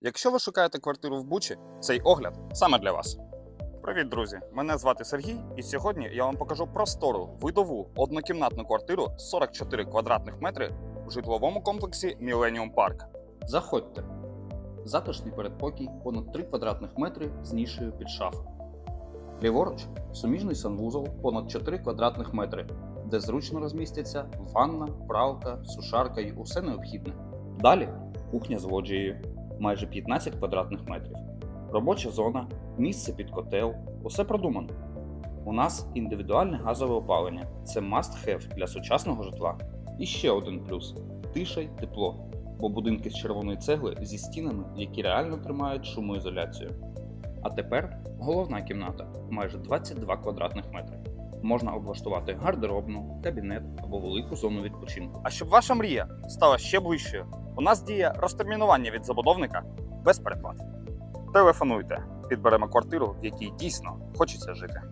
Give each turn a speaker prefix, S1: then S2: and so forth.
S1: Якщо ви шукаєте квартиру в Бучі, цей огляд саме для вас. Привіт, друзі! Мене звати Сергій, і сьогодні я вам покажу простору видову однокімнатну квартиру 44 квадратних метри в житловому комплексі Millennium Park. Заходьте. Затишний передпокій понад 3 квадратних метри з нішею під шафу. Ліворуч суміжний санвузол понад 4 квадратних метри, де зручно розмістяться ванна, пралка, сушарка і усе необхідне. Далі кухня з лоджією, майже 15 квадратних метрів. Робоча зона, місце під котел, усе продумано. У нас індивідуальне газове опалення це must have для сучасного житла. І ще один плюс тиша й тепло, бо будинки з червоної цегли зі стінами, які реально тримають шумоізоляцію. А тепер головна кімната майже 22 квадратних метри. Можна облаштувати гардеробну, кабінет або велику зону відпочинку. А щоб ваша мрія стала ще ближчою, у нас діє розтермінування від забудовника без переплат. Телефонуйте, підберемо квартиру, в якій дійсно хочеться жити.